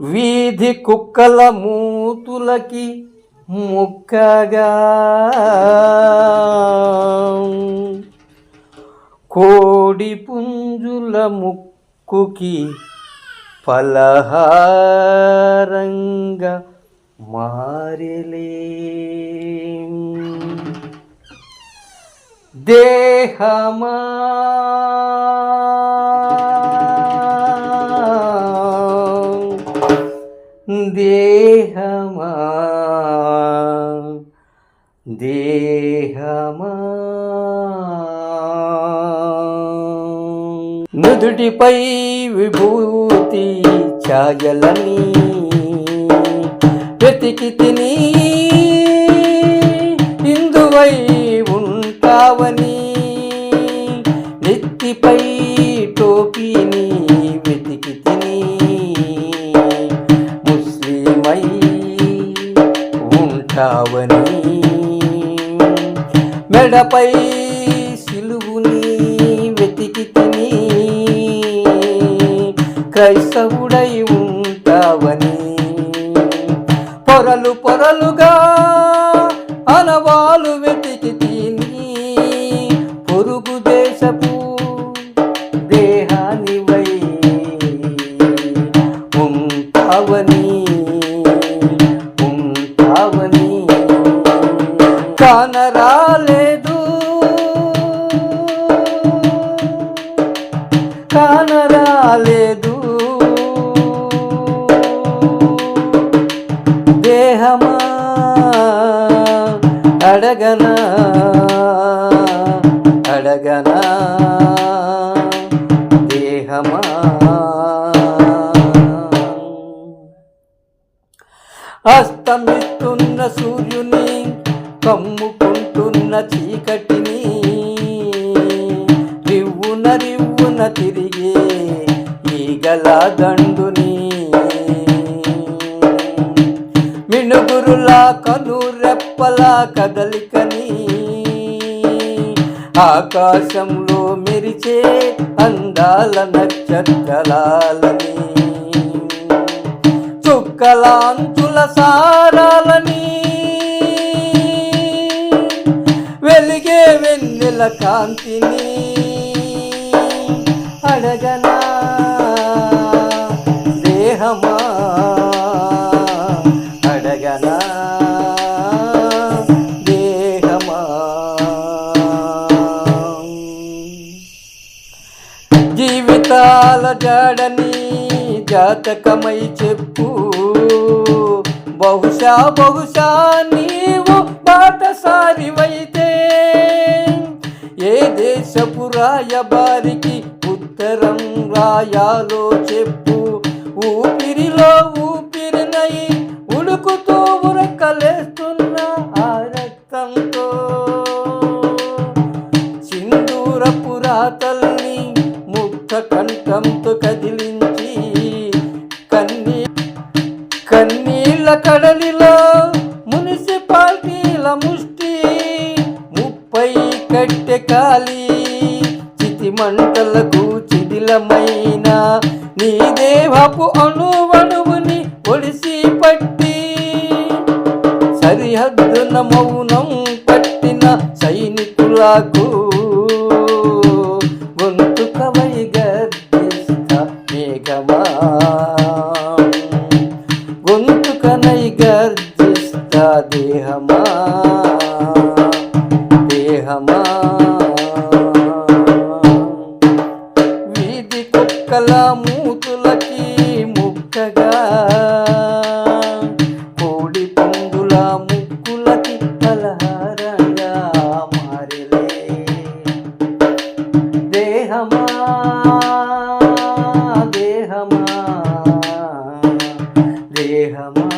వీధి కుక్కల మూతులకి ముక్కగా. కోడి పుంజుల ముక్కుకి పలహారంగా మారిలే. దేహమా దేహమా? దేహమా? నుదుటిపై విభూతి ఛాయలని వెతికి తిని ఉంటావని మెడపై సిలువుని వెతికి తిని క్రైస్తవుడై ఉంటావని. పొరలు పొరలుగా అనవాలు వెతికి తిని పొరుగు దేశపు దేహానివై ఉంటావని ఉంటావని. వాన రాలేదు కాన రాలేదు దేహమా అడగనా? అడగనా? దేహమా? అస్తమిస్తున్న సూర్యుని కమ్ముకుంటున్న చీకటిని రివ్వున రివ్వున తిరిగే ఈగల దండుని. మినుగురులా కను కదలికని ఆకాశంలో మెరిచే అందాల నక్షత్రాలని. చుక్కలాంచుల సారాలని వెన్నెల కాంతిని అడగనా? దేహమా? అడగనా? దేహమా? జీవితాల జాడని జాతకమై చెప్పు. బహుశా బహుశా నీవు బాటసారివైతే దేశపు రాయబారికి ఉత్తరం రాయాలో చెప్పు. ఊపిరిలో ఊపిరినై ఉడుకుతూ ఉరకలేస్తున్న ఆ రక్తంతో. సింధూర పురాతల్ని ముక్త కంఠంతో కదిలించి కన్నీ కన్నీళ్ళ కడలి కట్టె కాలి చితి మంటలకు చిదిలమైన నీ దేహపు అణువణువుని ఒడిసి పట్టి సరిహద్దున మౌనం పట్టిన సైనికులకు గొంతుకవై గర్జిస్తా మేఘమా. గొంతుకనై గర్జిస్తా దేహమా దేహమా. చక్కగా కోడి పందుల ముక్కుల తిప్పలహారంగా మారలే. దేహమా దేహమా దేహమా.